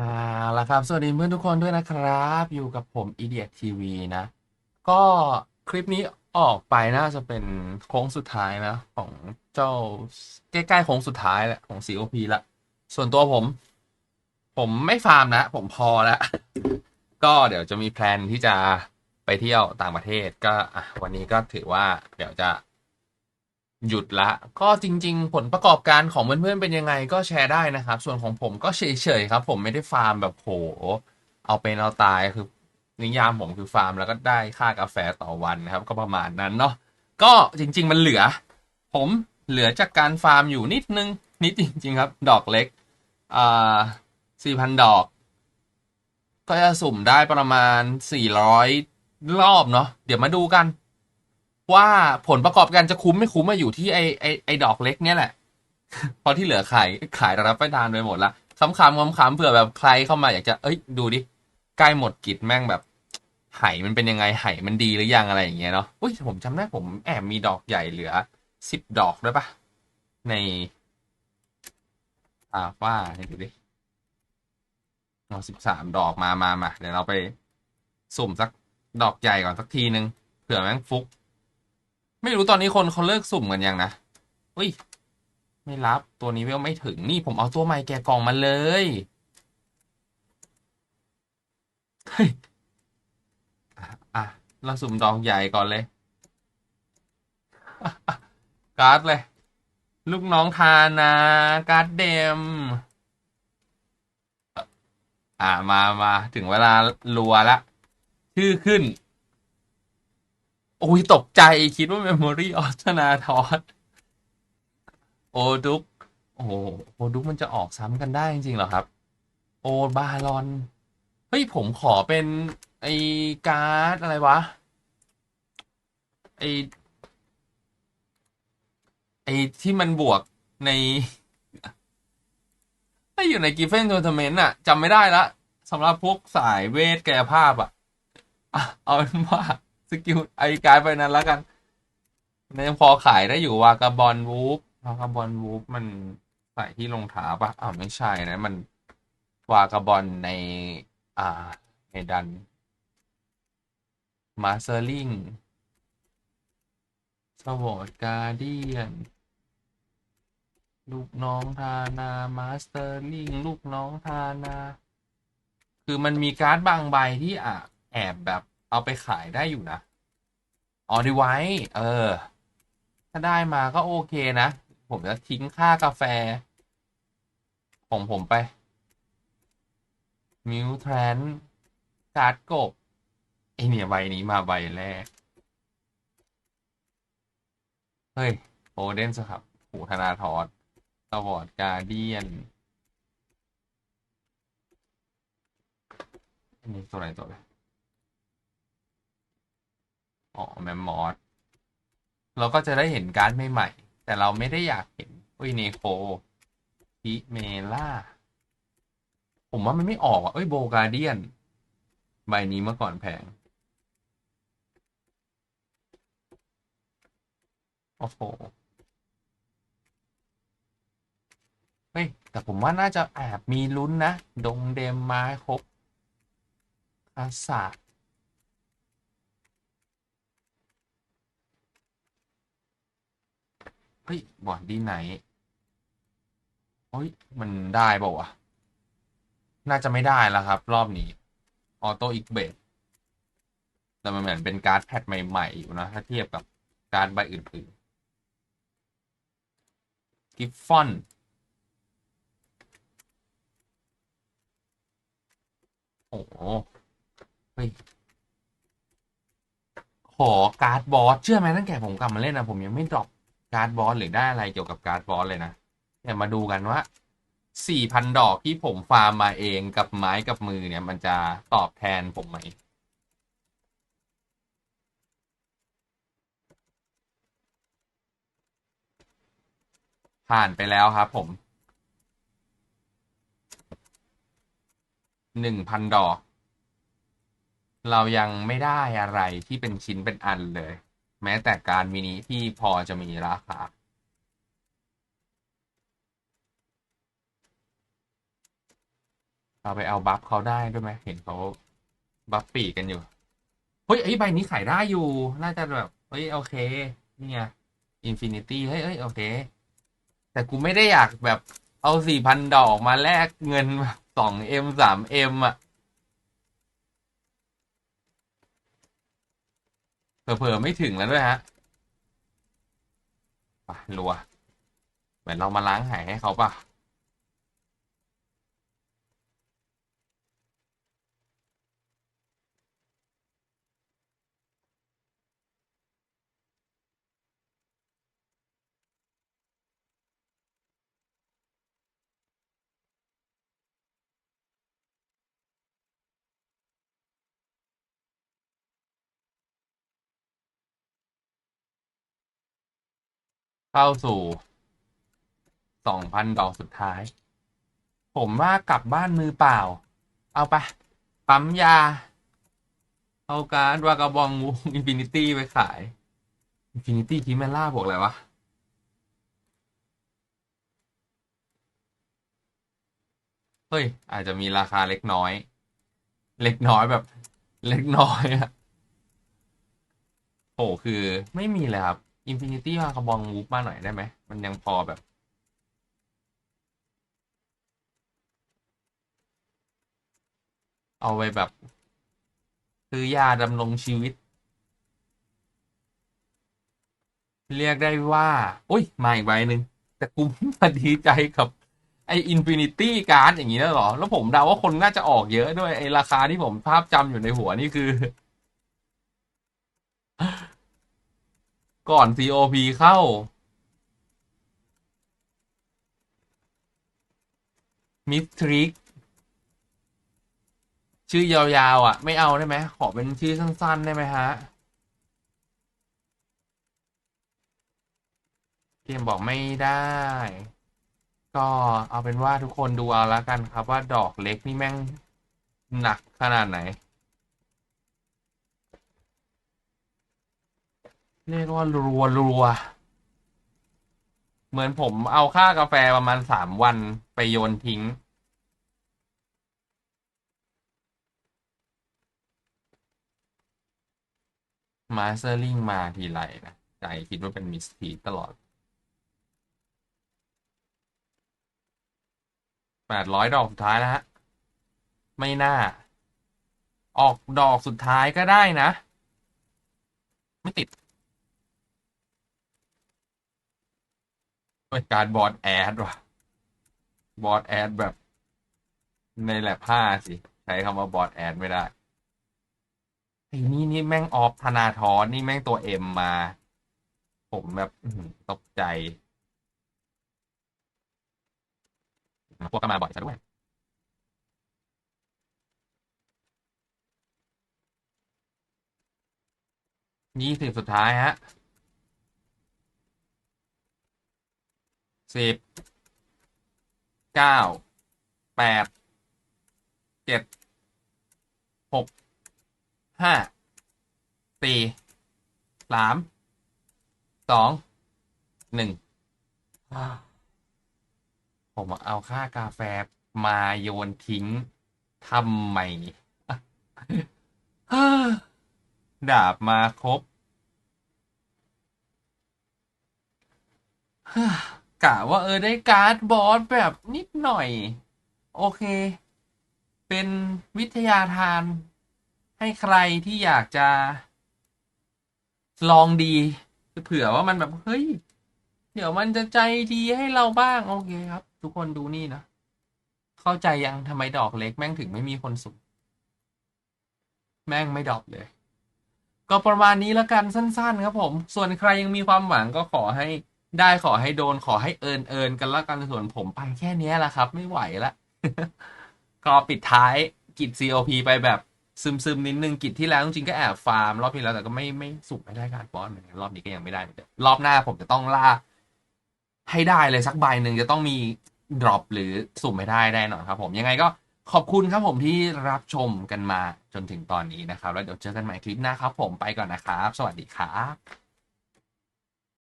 อ่าละครับ สวัสดีเพื่อนทุกคนด้วยนะครับ อยู่กับผม Idiot TV นะ ก็คลิปนี้ออกไปน่าจะเป็นโค้งสุดท้ายนะ ของเจ้าใกล้ๆโค้งสุดท้ายแหละของ COP ละ ส่วนตัวผม ผมไม่ฟาร์มนะ ผมพอแล้ว ก็เดี๋ยวจะมีแพลนที่จะไปเที่ยวต่างประเทศก็อะวันนี้ก็ถือว่าเดี๋ยวจะ หยุดละ ก็จริง ๆ ผลประกอบการของเพื่อนๆเป็นยังไงก็แชร์ได้นะครับ ส่วนของผมก็เฉยๆครับ ผมไม่ได้ฟาร์มแบบโห เอาเป็นเอาตายคือนิยามผมคือฟาร์มแล้วก็ได้ค่ากาแฟต่อวันนะครับ ก็ประมาณนั้นเนาะก็จริง ๆ มันเหลือ ผมเหลือจากการฟาร์มอยู่นิดนึง นิดจริง ๆ ครับ ดอกเล็กอ่าสี่พันดอก ก็จะสุ่มได้ประมาณสี่ร้อยรอบเนาะเดี๋ยวมาดูกัน ว่าผลประกอบการจะคุ้มไม่คุ้มมาอยู่ที่ไอไอไอดอกเล็กเนี่ยแหละเพราะที่เหลือขายขายรับไปทานไปหมดละคำคำคำคำเผื่อแบบใครเข้ามาอยากจะเอ้ยดูดิใกล้หมดกิจแม่งแบบไหมันเป็นยังไงไหมันดีหรือยังอะไรอย่างเงี้ยเนาะอุ้ยผมจำได้ผมแอบมีดอกใหญ่เหลือสิบดอกด้วยปะใน อ่าว่าให้ดูดิเอาสิบสามดอกมามามาเดี๋ยวเราไปสุ่มสักดอกใหญ่ก่อนสักทีนึงเผื่อแม่งฟุก ไม่รู้ตอนนี้คนเขาเลิกสุ่มกันยังนะอุ้ย ไม่รับตัวนี้เวลไม่ถึงนี่ผมเอาตัวใหม่แกกล่องมาเลยเฮ้ยอะอะเราสุ่มดอกใหญ่ก่อนเลย การ์ดเลย ลูกน้องทานา การ์ดเดม อ่ามามาถึงเวลารัวละ ชื่อขึ้น โอ้ยตกใจคิดว่า Memory of ธนาทอดโอดุกโอ้โหโอดุกมันจะออกซ้ำกันได้จริงๆเหรอครับ โอบาลอน เฮ้ย ผมขอเป็นไอการ์ดอะไรวะ ไอไอที่มันบวกในไออยู่ในกิฟเฟนทัวร์เมนต์อะจำไม่ได้ละสำหรับพวกสายเวทกายภาพอะเอาเป็นว่า สกิลไอการไปนั้นแล้วกันมันยังพอขายได้อยู่วากาบอลวูฟวากาบอลวูฟมันใส่ที่รองเท้าปะอ้าวไม่ใช่นะ มันวากาบอลใน อ่าในดันมาเซอร์ลิงสวอตการเดียน ลูกน้องทานา มาสเตอร์ลิง ลูกน้องทานา คือมันมีการ์ดบางใบที่อะแอบแบบ เอาไปขายได้อยู่นะออดีไว้ เออ ถ้าได้มาก็โอเคนะ ผมจะทิ้งค่ากาแฟ ของผมไป มิวแทรนการ์ดกบไอเนี่ยใบนี้มาใบแรก เฮ้ย โอเดนสครับหูธนาทอสสวอร์ดการเดียนอันนี้ตัวไหนตัวไหน อ๋อแมมมอสเราก็จะได้เห็นการ์ดใหม่ๆแต่เราไม่ได้อยากเห็นอุ้ยเนโคพิเมล่า ผมว่ามันไม่ออกอะเอ้ยโบกาเดียน ใบนี้เมื่อก่อนแพง โอ้โหเฮ้ย แต่ผมว่าน่าจะแอบมีลุ้นนะ ดงเดมมาครบอาสาเฮ้ยบอร์ดดีไหนเฮ้ยมันได้ป่าวะน่าจะไม่ได้แล้วครับ รอบนี้ออโต้อีกเบดแต่มันเหมือนเป็นการ์ดแพทใหม่ ๆ อยู่นะ ถ้าเทียบกับการ์ดใบอื่นๆกิฟฟอนโอ้โหเฮ้ยขอการ์ดบอสเชื่อไหมตั้งแต่ผมกลับมาเล่นนะผมยังไม่ดรอป การ์ดบอสหรือได้อะไรเกี่ยวกับการ์ดบอสเลยนะเดี๋ยมาดูกันว่าสี่พันดอกที่ผมฟาร์มมาเองกับไม้กับมือเนี่ย มันจะตอบแทนผมไหม ผ่านไปแล้วครับผมหนึ่งพันดอก เรายังไม่ได้อะไรที่เป็นชิ้นเป็นอันเลย แม้แต่การมินิที่พอจะมีราคา เราไปเอาบัฟเขาได้ด้วยไหมเห็นเขาบัฟปีกันอยู่ เฮ้ยไอ้ใบนี้ขายได้อยู่ น่าจะแบบ เฮ้ย โอเค เนี่ไงอินฟินิตี้เฮ้ยเฮ้ยโอเค แต่กูไม่ได้อยากแบบเอาสี่พันดอกมาแลกเงินสองเอ็มสามเอ็มอะ เผลอๆไม่ถึงแล้วด้วยฮะไปรัว เหมือนเรามาล้างหายให้เขาป่ะ เข้าสู่สองพันดอกสุดท้าย ผมว่ากลับบ้านมือเปล่า เอาไป ปั๊มยา เอาการดวากาบองงูอินฟินิตี้ไปขาย อินฟินิตี้คิเมล่าบวกอะไรวะเฮ้ย อาจจะมีราคาเล็กน้อย เล็กน้อยแบบ เล็กน้อยอะโหคือไม่มีเลยครับ อินฟินิตี้มากระบองวูฟมาหน่อยได้ไหม มันยังพอแบบ เอาไว้แบบ ซื้อยาดำรงชีวิต เรียกได้ว่าอุ้ย มาอีกใบหนึ่ง แต่กูมาดีใจกับ ไออินฟินิตี้การ์ดอย่างนี้แล้วหรอ แล้วผมเดาว่าคนน่าจะออกเยอะด้วย ไอราคาที่ผมภาพจำอยู่ในหัวนี่คือ ก่อน COP เข้า มิสทริก ชื่อยาวๆ อะ ไม่เอาได้ไหม ขอเป็นชื่อสั้น ๆ ได้ไหมฮะ เกมบอกไม่ได้ ก็เอาเป็นว่าทุกคนดูเอาละกันครับว่าดอกเล็กนี่แม่งหนักขนาดไหน เรียกว่ารัวรัวเหมือนผมเอาค่ากาแฟประมาณสามวันไปโยนทิ้ง มาสเตอร์ลิงมาทีไรนะ ใจคิดว่าเป็นมิสทีตลอดแปดร้อยดอกสุดท้ายแล้วฮะ ไม่น่า ออกดอกสุดท้ายก็ได้นะ ไม่ติด ป็นการบอดแอดว่ะ บอดแอดแบบ ในแลบผ้าสิ ใช้คำว่าบอดแอดไม่ได้ไอ้นี่นี่แม่งออฟธนาธรนี่แม่งตัวเอ็มมา ผมแบบตกใจพวกก็มาบ่อยซะด้วยยี่สิบสุดท้ายฮะ สิบเก้าแปดเจ็ดหกห้าสี่สามสองหนึ่งผมเอาค่ากาแฟมาโยนทิ้งทำไมดาบมาครบ กะว่าเออได้การ์ดบอสแบบนิดหน่อย โอเค เป็นวิทยาทาน ให้ใครที่อยากจะ ลองดีเผื่อว่ามันแบบเฮ้ย เดี๋ยวมันจะใจดีให้เราบ้าง โอเคครับ ทุกคนดูนี่นะ เข้าใจยังทำไมดอกเล็กแม่งถึงไม่มีคนสุ่มแม่งไม่ดอปเลย ก็ประมาณนี้แล้วกันสั้น ๆ ครับผม ส่วนใครยังมีความหวังก็ขอให้ ได้ขอให้โดนขอให้เอินเอินกันละกันส่วนผมไปแค่นี้แหละครับ ไม่ไหวละก็ปิดท้ายกิจ COP ไปแบบซึมๆนิดนึงกิจที่แล้วจริงก็แอบฟาร์ม รอบที่แล้วแต่ก็ไม่ไม่สุ่มไม่ได้การบอสเหมือนกันรอบนี้ก็ยังไม่ได้รอบหน้าผมจะต้องล่า ให้ได้เลยสักใบหนึ่งจะต้องมีดรอปหรือสุ่มไม่ได้แน่นอนครับ ผมยังไงก็ขอบคุณครับผมที่รับชมกันมาจนถึงตอนนี้นะครับ แล้วเดี๋ยวเจอกันใหม่คลิปหน้าครับ ผมไปก่อนนะครับ สวัสดีครับ